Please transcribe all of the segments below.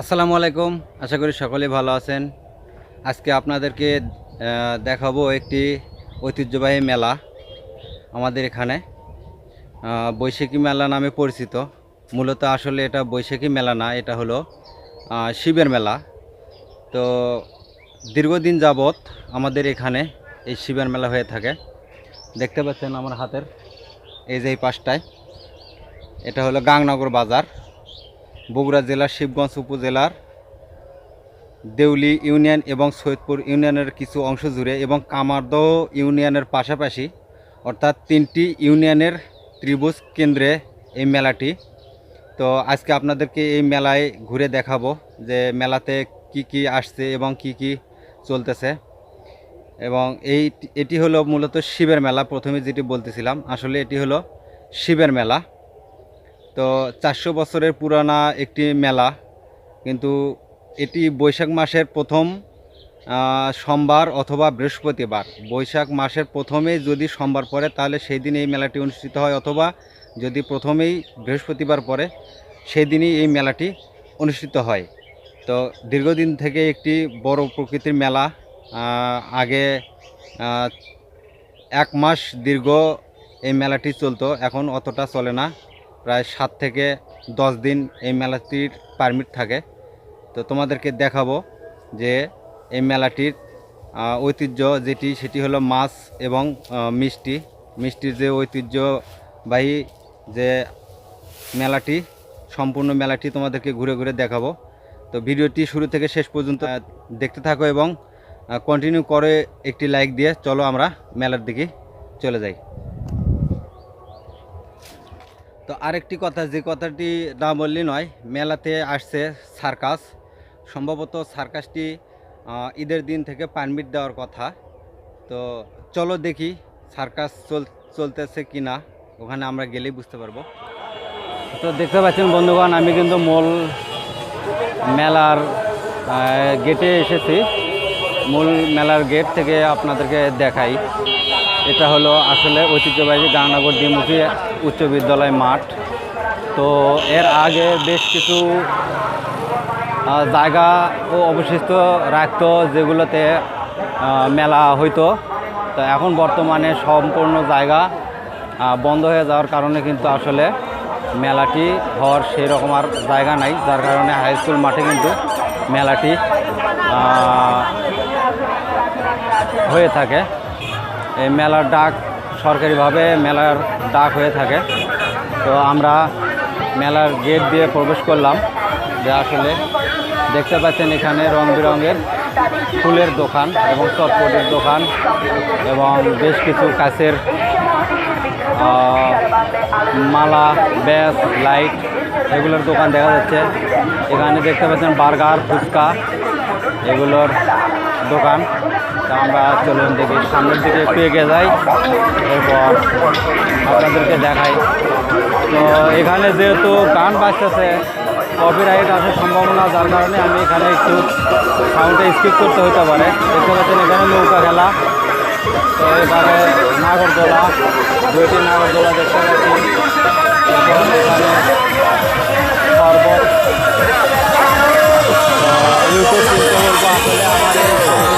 আসসালামু আলাইকুম। আশা করি সকলে ভালো আছেন। আজকে আপনাদেরকে দেখাবো একটি ঐতিহ্যবাহী মেলা আমাদের এখানে। বৈশাখী মেলা নামে পরিচিত। মূলত আসলে এটা বৈশাখী মেলা না, এটা হলো শিবের মেলা। তো দীর্ঘদিন যাবৎ আমাদের এখানে এই শিবের মেলা হয়ে থাকে। দেখতে পাচ্ছেন আমার হাতের এই যে এই পাশটায়। এটা হলো গাংনগর বাজার। বগুড়া জেলার শিবগঞ্জ উপজেলার দেউলি ইউনিয়ন এবং সৈয়দপুর ইউনিয়নের কিছু অংশ জুড়ে এবং কামারদহ ইউনিয়নের পাশাপাশি অর্থাৎ তিনটি ইউনিয়নের ত্রিভুজ কেন্দ্রে এই মেলাটি। তো আজকে আপনাদেরকে এই মেলায় ঘুরে দেখাবো যে মেলাতে কি কি আসছে এবং কি কি চলতেছে। এবং এই, এটি হলো মূলত শিবের মেলা, প্রথমে যেটি বলতেছিলাম, আসলে এটি হলো শিবের মেলা। তো চারশো বছরের পুরানা একটি মেলা, কিন্তু এটি বৈশাখ মাসের প্রথম সোমবার অথবা বৃহস্পতিবার। বৈশাখ মাসের প্রথমে যদি সোমবার পড়ে, তাহলে সেই দিন এই মেলাটি অনুষ্ঠিত হয়, অথবা যদি প্রথমেই বৃহস্পতিবার পড়ে, সেই দিনই এই মেলাটি অনুষ্ঠিত হয়। তো দীর্ঘদিন থেকে একটি বড় প্রকৃতির মেলা আগে এক মাস দীর্ঘ এই মেলাটি চলতো, এখন অতটা চলে না। প্রায় সাত থেকে দশ দিন এই মেলাটির পারমিট থাকে। তো তোমাদেরকে দেখাবো যে এই মেলাটির ঐতিহ্য যেটি, সেটি হলো মাছ এবং মিষ্টি। মিষ্টির যে ঐতিহ্যবাহী যে মেলাটি, সম্পূর্ণ মেলাটি তোমাদেরকে ঘুরে ঘুরে দেখাবো। তো ভিডিওটি শুরু থেকে শেষ পর্যন্ত দেখতে থাকো এবং কন্টিনিউ করে একটি লাইক দিয়ে। চলো আমরা মেলার দিকে চলে যাই। তো আরেকটি কথা, যে কথাটি না বললি নয়, মেলাতে আসছে সার্কাস। সম্ভবত সার্কাসটি ঈদের দিন থেকে পারমিট দেওয়ার কথা। তো চলো দেখি সার্কাস চল, চলতেছে কি না ওখানে আমরা গেলেই বুঝতে পারব। তো দেখতে পাচ্ছেন বন্ধুগণ, আমি কিন্তু মূল, মেলার গেটে এসেছি। মূল মেলার গেট থেকে আপনাদেরকে দেখাই। এটা হলো আসলে ঐতিহ্যবাহী গাংনগর দ্বিমুখী উচ্চ বিদ্যালয় মাঠ। তো এর আগে বেশ কিছু জায়গা ও অবশিষ্ট রাখতো যেগুলোতে মেলা হইতো। তো এখন বর্তমানে সম্পূর্ণ জায়গা বন্ধ হয়ে যাওয়ার কারণে কিন্তু আসলে মেলাটি হওয়ার সেই রকম আর জায়গা নাই। যার কারণে হাই স্কুল মাঠে কিন্তু মেলাটি হয়ে থাকে। এই মেলার ডাক সরকারিভাবে মেলার ডাক হয়ে থাকে। তো আমরা মেলার গেট দিয়ে প্রবেশ করলাম। যে আসলে দেখতে পাচ্ছেন এখানে রং বেরঙের ফুলের দোকান এবং চটপটির দোকান এবং বেশ কিছু কাছের মালা, ব্যাস, লাইট এগুলোর দোকান দেখা যাচ্ছে। এখানে দেখতে পাচ্ছেন বার্গার, ফুচকা এগুলোর দোকান। আমরা চলুন দেখি, সামনের দিকে একটু এগিয়ে যাই, এরপর আপনাদেরকে দেখাই। তো এখানে যেহেতু গান বাজতেছে কপিরাইট আসার সম্ভাবনা, যার কারণে আমি এখানে একটু সাউন্ডে স্কিপ করতে হতে পারে। দেখতে পাচ্ছেন এখানে নৌকা খেলা। তো এবারে নাগরদোলা দুইটি নাগরদোলা দেখতে পাচ্ছি। এখানে শরবত ইউটিউব আসলে আমার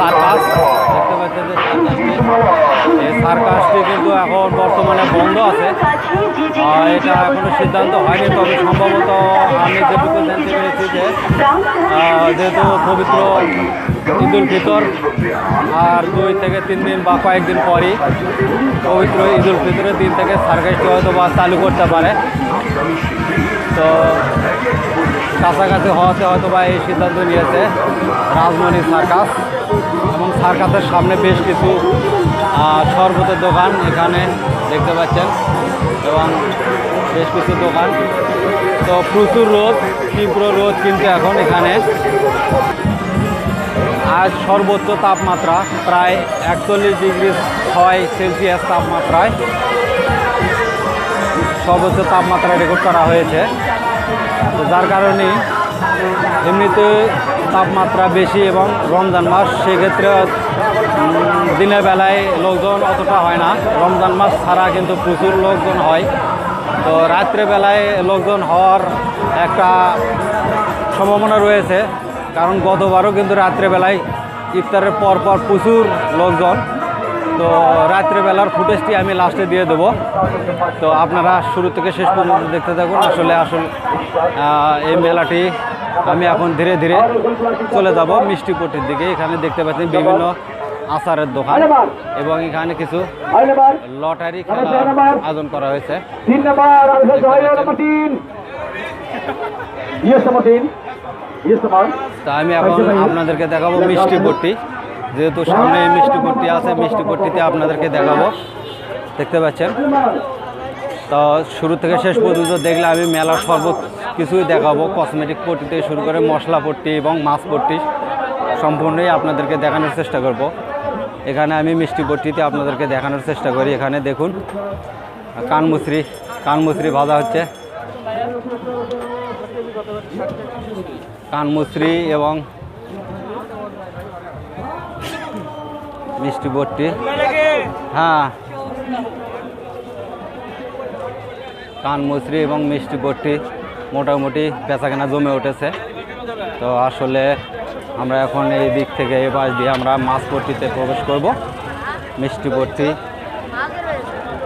সার্কাস দেখতে সার্কাসটি কিন্তু এখন বর্তমানে বন্ধ আছে। এটা এখনও সিদ্ধান্ত হয়নি তবে সম্ভবত আমি যেটুকু জানতে পেরেছি যে যেহেতু পবিত্র ঈদুল ফিতর আর দুই থেকে তিন দিন বা কয়েকদিন পরই পবিত্র ঈদুল ফিতরের দিন থেকে সার্কাসটি হয়তো বা চালু করতে পারে তো কাছাকাছি হওয়াতে হয়তো বা এই সিদ্ধান্ত নিয়েছে রাজমণি সার্কাস। এবং সার্কাসের সামনে বেশ কিছু শরবতের দোকান এখানে দেখতে পাচ্ছেন। এবং বেশ কিছু দোকান। তো প্রচুর রোদ, তীব্র রোদ কিন্তু এখন এখানে। আজ সর্বোচ্চ তাপমাত্রা প্রায় একচল্লিশ ডিগ্রি ছয় সেলসিয়াস তাপমাত্রায়। সর্বোচ্চ তাপমাত্রা রেকর্ড করা হয়েছে। যার কারণে এমনিতে তাপমাত্রা বেশি এবং রমজান মাস, সেক্ষেত্রে দিনের বেলায় লোকজন অতটা হয় না। রমজান মাস ছাড়া কিন্তু প্রচুর লোকজন হয়। তো রাত্রে বেলায় লোকজন হওয়ার একটা সম্ভাবনা রয়েছে। কারণ গতবারও কিন্তু রাত্রেবেলায় ইফতারের পর পর প্রচুর লোকজন তো রাত্রেবেলার ফুটেজটি আমি লাস্টে দিয়ে দেবো। তো আপনারা শুরু থেকে শেষ পর্যন্ত দেখতে থাকুন। আসলে আসলে এই মেলাটি আমি এখন ধীরে ধীরে চলে যাব মিষ্টিপট্টির দিকে। এখানে দেখতে পাচ্ছেন বিভিন্ন আচারের দোকান এবং এখানে কিছু লটারি খেলার আয়োজন করা হয়েছে। তা আমি এখন আপনাদেরকে দেখাবো মিষ্টি পট্টি যেহেতু সামনে মিষ্টি পট্টি আছে, মিষ্টি পট্টিতে আপনাদেরকে দেখাবো। দেখতে পাচ্ছেন? তো শুরু থেকে শেষ পর্যন্ত দেখলে আমি মেলার সর্ব কিছুই দেখাবো। কসমেটিক পট্টি থেকে শুরু করে মশলা পট্টি এবং মাছ পট্টি সম্পূর্ণই আপনাদেরকে দেখানোর চেষ্টা করব। এখানে আমি মিষ্টি পট্টিতে আপনাদেরকে দেখানোর চেষ্টা করি। এখানে দেখুন কানমুসরি কানমুসরি ভাজা হচ্ছে। কানমুসরি এবং মিষ্টি বট্টি। হ্যাঁ। কান কানমুসরি এবং মিষ্টি বট্টি মোটামুটি বেচাকেনা জমে উঠেছে। তো আসলে আমরা এখন এই দিক থেকে এই পাশ দিয়ে আমরা মাছ পট্টিতে প্রবেশ করব। মিষ্টি বট্টি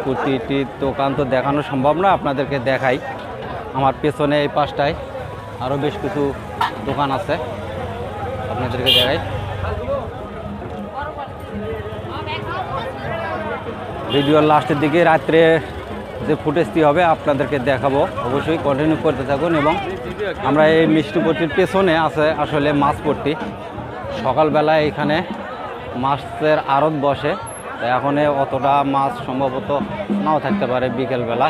প্রতিটি দোকান তো দেখানো সম্ভব না, আপনাদেরকে দেখাই। আমার পেছনে এই পাশটায় আরও বেশ কিছু দোকান আছে, আপনাদেরকে দেখাই। ভিডিওর লাস্টের দিকে রাত্রে যে ফুটেজটি হবে, আপনাদেরকে দেখাবো। অবশ্যই কন্টিনিউ করতে থাকুন এবং আমরা এই মিষ্টিপট্টির পেছনে আছে আসলে মাছপট্টি সকালবেলায় এখানে মাছের আড়ত বসে এখন অতটা মাছ সম্ভবত নাও থাকতে পারে বিকেলবেলা।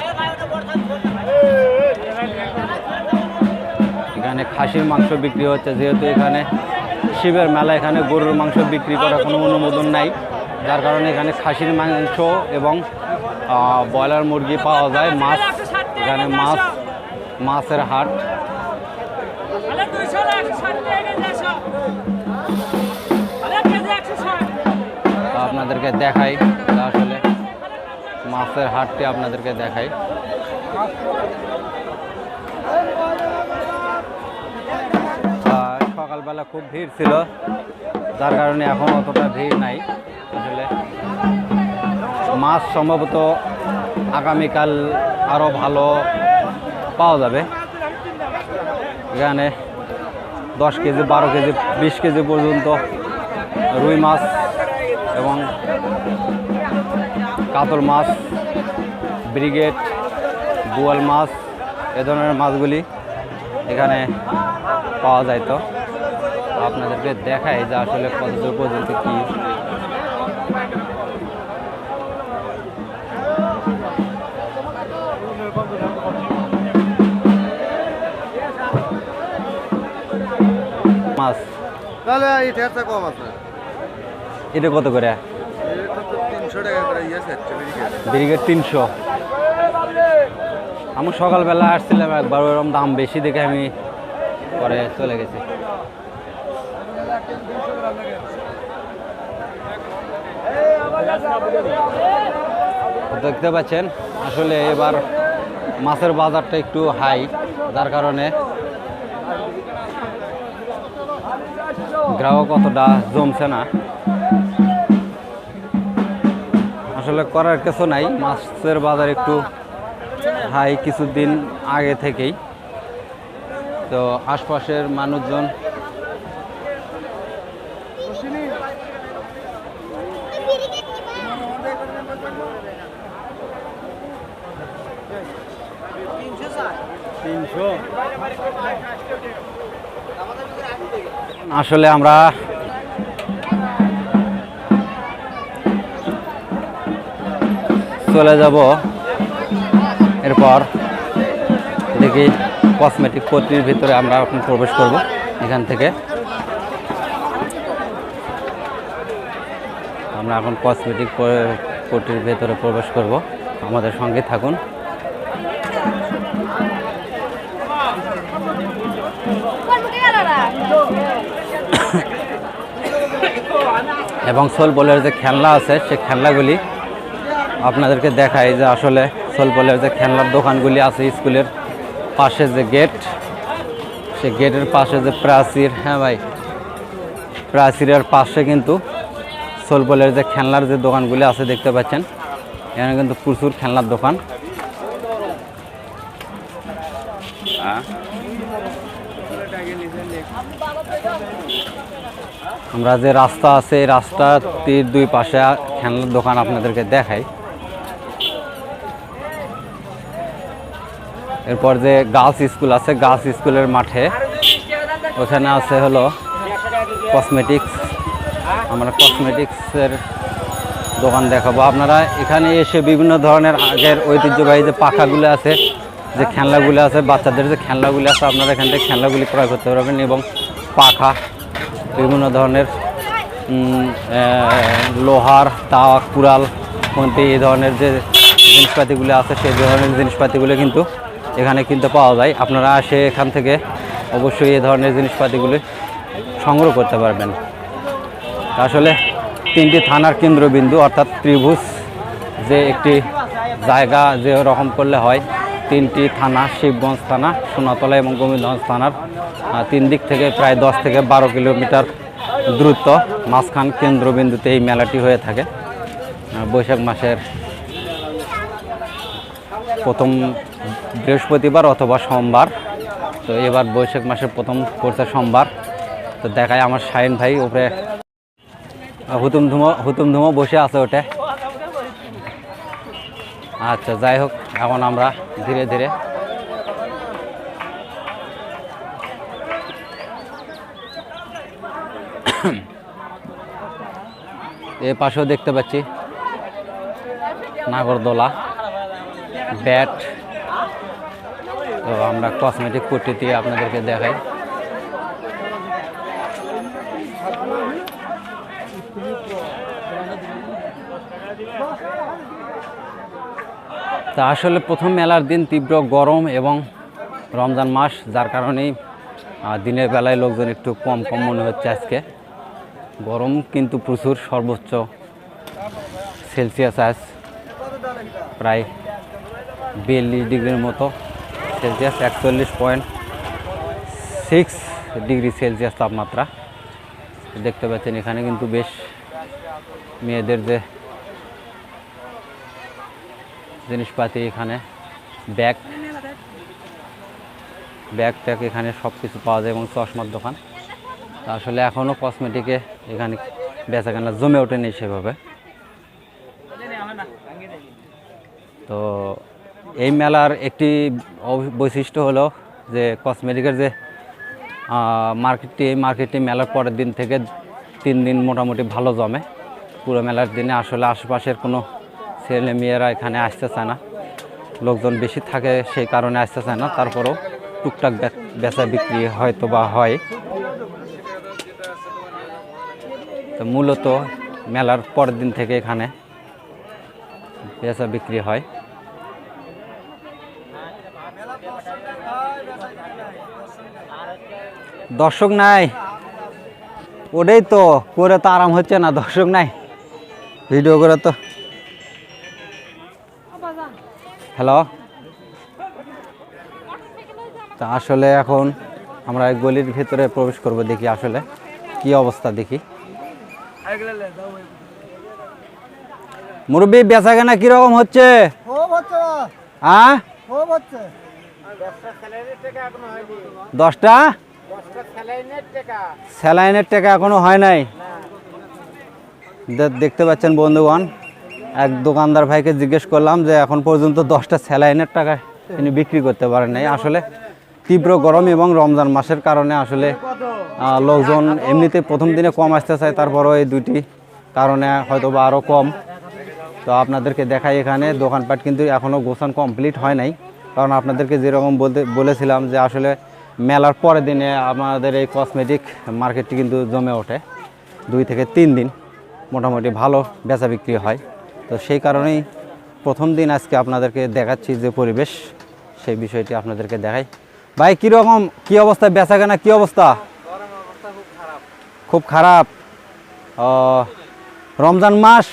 এখানে খাসির মাংস বিক্রি হচ্ছে, যেহেতু এখানে শিবের মেলা, এখানে গরুর মাংস বিক্রি করার কোনো অনুমোদন নাই। যার কারণে এখানে খাসির মাংস এবং ব্রয়লার মুরগি পাওয়া যায়, মাছ, এখানে মাছ, মাছের হাট। আপনাদেরকে দেখাই আসলে মাছের হাটটি আপনাদেরকে দেখাই। সকালবেলা খুব ভিড় ছিল, যার কারণে এখন অতটা ভিড় নাই। আসলে মাছ সম্ভবত আগামীকাল আরও ভালো পাওয়া যাবে। এখানে দশ কেজি, বারো কেজি, বিশ কেজি পর্যন্ত রুই মাছ এবং কাতল মাছ, ব্রিগেড, বোয়াল মাছ, এ ধরনের মাছগুলি এখানে পাওয়া যায় তো আপনাদেরকে দেখাই যে আসলে কতদূর পর্যন্ত কি। মাছ। তাহলে এই কম আছে। এটা কত করে? তিনশো টাকা করে ইয়ে ব্রিগেড তিনশো। আমি সকালবেলা আসছিলাম একবার ওরকম দাম বেশি দেখে আমি পরে চলে গেছি। দেখতে পাচ্ছেন, আসলে এবার মাছের বাজারটা একটু হাই, যার কারণে গ্রাহক অতটা জমছে না। আসলে করার কিছু নাই, মাছের বাজার একটু হাই কিছুদিন আগে থেকেই। তো আশপাশের মানুষজন আসলে আমরা চলে যাব। এরপর দেখি কসমেটিক পট্টির ভিতরে আমরা এখন প্রবেশ করব এখান থেকে। আমরা এখন কসমেটিক পট্টির ভেতরে প্রবেশ করব। আমাদের সঙ্গে থাকুন। এবং সোল বলের যে খেলনা আছে, সে খেলনাগুলি আপনাদেরকে দেখাই যে আসলে সোল বলের যে খেলনার দোকানগুলি আছে স্কুলের পাশে যে গেট, সে গেটের পাশে যে প্রাচীর হ্যাঁ ভাই, প্রাচীরের পাশে কিন্তু সোল বলের যে খেলনার যে দোকানগুলি আছে দেখতে পাচ্ছেন, এখানে কিন্তু প্রচুর খেলনার দোকান। আমরা যে রাস্তা আছে, এই রাস্তার তীর দুই পাশে খেলনার দোকান আপনাদেরকে দেখাই। এরপর যে গার্লস স্কুল আছে, গার্লস স্কুলের মাঠে, ওখানে আছে হলো কসমেটিক্স আমরা কসমেটিক্সের দোকান দেখাবো। আপনারা এখানে এসে বিভিন্ন ধরনের আগের ঐতিহ্যবাহী যে পাখাগুলো আছে, যে খেলনাগুলো আছে, বাচ্চাদের যে খেলনাগুলো আছে, আপনারা এখান থেকে খেলনাগুলি ক্রয় করতে পারবেন এবং পাখা বিভিন্ন ধরনের লোহার তাওয়া কুড়াল মন্ত্রী এই ধরনের যে জিনিসপাতিগুলো আছে সেই ধরনের জিনিসপাতিগুলো কিন্তু এখানে কিনতে পাওয়া যায়। আপনারা এসে এখান থেকে অবশ্যই এই ধরনের জিনিসপাতিগুলি সংগ্রহ করতে পারবেন। আসলে তিনটি থানার কেন্দ্রবিন্দু, অর্থাৎ ত্রিভুজ যে একটি জায়গা যে রকম করলে হয়, তিনটি থানা, শিবগঞ্জ থানা, সোনাতলা এবং গোবিন্দগঞ্জ থানার তিন দিক থেকে প্রায় দশ থেকে বারো কিলোমিটার দূরত্ব। মাঝখান কেন্দ্রবিন্দুতে এই মেলাটি হয়ে থাকে। বৈশাখ মাসের প্রথম বৃহস্পতিবার অথবা সোমবার। তো এবার বৈশাখ মাসের প্রথম পড়ছে সোমবার। তো দেখায় আমার শাহিন ভাই উপরে। হুতুম ধুমো হুতুম ধুমো বসে আছে ওটে আচ্ছা যাই হোক, এখন আমরা ধীরে ধীরে এ পাশেও দেখতে পাচ্ছি। নাগরদোলা। ব্যাট। তো আমরা কসমেটিক পট্টিতে আপনাদেরকে দেখাই। তা আসলে প্রথম মেলার দিন তীব্র গরম এবং রমজান মাস, যার কারণেই দিনের বেলায় লোকজন একটু কম কম মনে হচ্ছে আজকে। গরম কিন্তু প্রচুর সর্বোচ্চ সেলসিয়াস আজ প্রায় বিয়াল্লিশ ডিগ্রির মতো সেলসিয়াস, একচল্লিশ পয়েন্ট সিক্স ডিগ্রি সেলসিয়াস তাপমাত্রা। দেখতে পাচ্ছেন এখানে কিন্তু বেশ মেয়েদের যে জিনিসপাতি এখানে, ব্যাগ। ব্যাগ ট্যাগ এখানে সব কিছু পাওয়া যায় এবং চশমার দোকান। আসলে এখনও কসমেটিকে এখানে বেচাকেনা জমে ওঠেনি সেভাবে। তো এই মেলার একটি বৈশিষ্ট্য হলো যে কসমেটিকের যে মার্কেটটি এই মার্কেটটি মেলার পরের দিন থেকে তিন দিন মোটামুটি ভালো জমে। পুরো মেলার দিনে আসলে আশেপাশের কোনো ছেলে মেয়েরা এখানে আসতে চায় না। লোকজন বেশি থাকে সেই কারণে আসতে চায় না। তারপরেও টুকটাক বেচা বিক্রি হয়তো বা হয়। তো মূলত মেলার পরের দিন থেকে এখানে বেচা বিক্রি হয়। দর্শক নাই। ওটাই তো, করে তো আরাম হচ্ছে না, দর্শক নাই। ভিডিও করে তো। হ্যালো। তা আসলে এখন আমরা গলির ভিতরে প্রবেশ করব দেখি আসলে কি অবস্থা দেখি। মুরব্বী বেচা কেনা কীরকম হচ্ছে? হ্যাঁ? দশটা? স্যালাইনের টাকা এখনও হয় নাই। দেখতে পাচ্ছেন বন্ধুগণ এক দোকানদার ভাইকে জিজ্ঞেস করলাম যে এখন পর্যন্ত দশটা স্যালাইনের টাকা তিনি বিক্রি করতে পারেন নাই। আসলে তীব্র গরম এবং রমজান মাসের কারণে আসলে লোকজন এমনিতে প্রথম দিনে কম আসতে চায়, তারপরও এই দুইটি কারণে হয়তো বা আরও কম। তো আপনাদেরকে দেখাই এখানে, দোকানপাট কিন্তু এখনও গোছান কমপ্লিট হয় নাই। কারণ আপনাদেরকে যেরকম বলতে, বলেছিলাম যে আসলে মেলার পরের দিনে আমাদের এই কসমেটিক মার্কেটটি কিন্তু জমে ওঠে। দুই থেকে তিন দিন মোটামুটি ভালো বেচা বিক্রি হয়। তো সেই কারণেই প্রথম দিন আজকে আপনাদেরকে দেখাচ্ছি যে পরিবেশ, সেই বিষয়টি আপনাদেরকে দেখাই। ভাই কীরকম কী অবস্থা? বেচা কেনা কী অবস্থা? খুব খারাপ। রমজান মাস,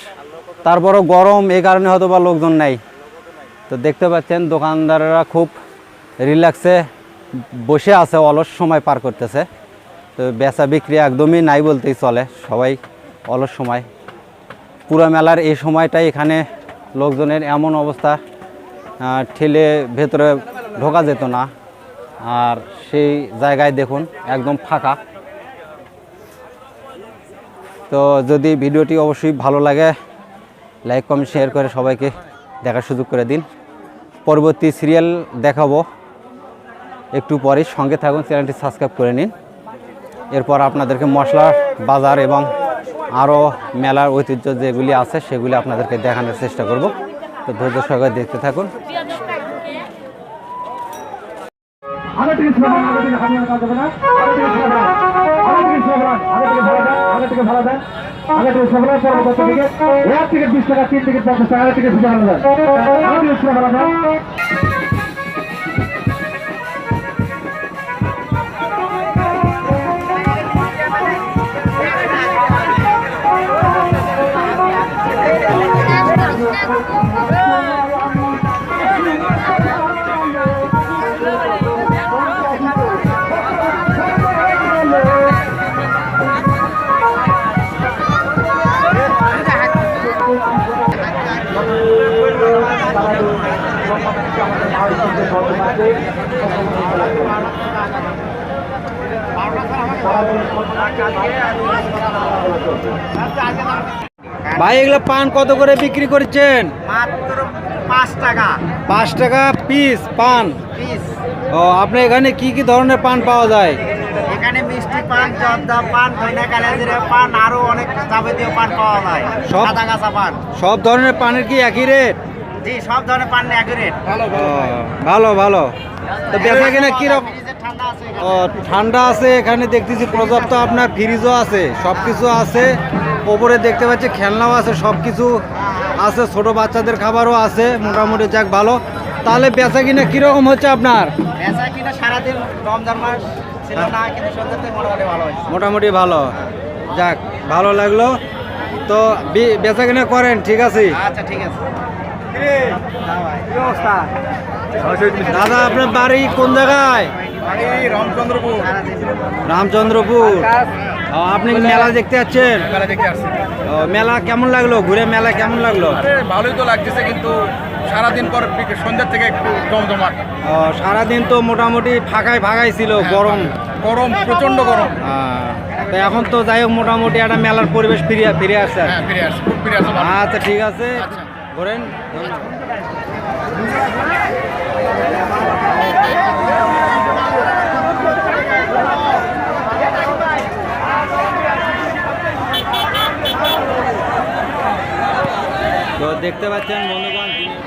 তারপরও গরম এই কারণে হয়তো বা লোকজন নাই। তো দেখতে পাচ্ছেন, দোকানদাররা খুব রিল্যাক্সে বসে আছে, অলস সময় পার করতেছে। তো বেচা বিক্রি একদমই নাই বলতেই চলে, সবাই অলস সময়। পুরো মেলার এই সময়টাই এখানে লোকজনের এমন অবস্থা ঠেলে ভেতরে ঢোকা যেত না। আর সেই জায়গায় দেখুন, একদম ফাঁকা। তো যদি ভিডিওটি অবশ্যই ভালো লাগে, লাইক, কমেন্ট, শেয়ার করে সবাইকে দেখার সুযোগ করে দিন। পরবর্তী সিরিয়াল দেখাবো। একটু পরে সঙ্গে থাকুন, চ্যানেলটি সাবস্ক্রাইব করে নিন। এরপর আপনাদেরকে মশলার বাজার এবং আরও মেলার ঐতিহ্য যেগুলি আছে, সেগুলি আপনাদেরকে দেখানোর চেষ্টা করব। তো ধৈর্য সহকারে দেখতে থাকুন। থেকে বিশ টাকা তিন থেকে পঞ্চাশ টাকা থেকে সুযোগ ভালো দেন ভাই এগুলো পান কত করে বিক্রি করছেন? মাত্র পাঁচ টাকা। পাঁচ টাকা পিস পান। পিস ও আপনার এখানে কি কি ধরনের পান পাওয়া যায়? এখানে মিষ্টি পান জর্দা পান ধইনা কালাজিরা পান আরও অনেক যাবতীয় পান পাওয়া যায়। সব- গাছা পান। সব ধরনের পানের কি একই রেট জি সব ধরনের পান অ্যাকুরেট ভালো ভালো। তো বেচা কিনা কীরকম ঠান্ডা আছে ও ঠান্ডা আছে এখানে দেখতেছি পর্যাপ্ত আপনার ফ্রিজও আছে সব কিছু আছে। ওপরে দেখতে পাচ্ছি খেলনাও আছে সব কিছু আছে ছোট বাচ্চাদের খাবারও আছে মোটামুটি যাক ভালো। তাহলে বেচা কিনা কীরকম হচ্ছে আপনার? বেচা কিনা সারাদিন রমজান মাস ছিল না কিন্তু মোটামুটি ভালো মোটামুটি ভালো। যাক ভালো লাগল। তো বি- বেচা কিনা করেন ঠিক আছে? আচ্ছা ঠিক আছে। দাদা আপনার বাড়ি কোন জায়গায়? রামচন্দ্রপুর। আপনি মেলা দেখতে যাচ্ছেন? মেলা কেমন লাগল? ঘুরে মেলা কেমন লাগল? ভালোই তো লাগতেছে কিন্তু সারাদিন পর সন্ধ্যার থেকে একটু জমজমাট সারাদিন তো মোটামুটি ফাঁকাই ফাঁকাই ছিল গরম। গরম প্রচণ্ড গরম। তো এখন তো যাই হোক মোটামুটি একটা মেলার পরিবেশ ফিরে ফিরে আসছে। হ্যাঁ। আচ্ছা ঠিক আছে। আচ্ছা। ঘোরেন দেখতে পাচ্ছেন বন্ধুগণ দিনে-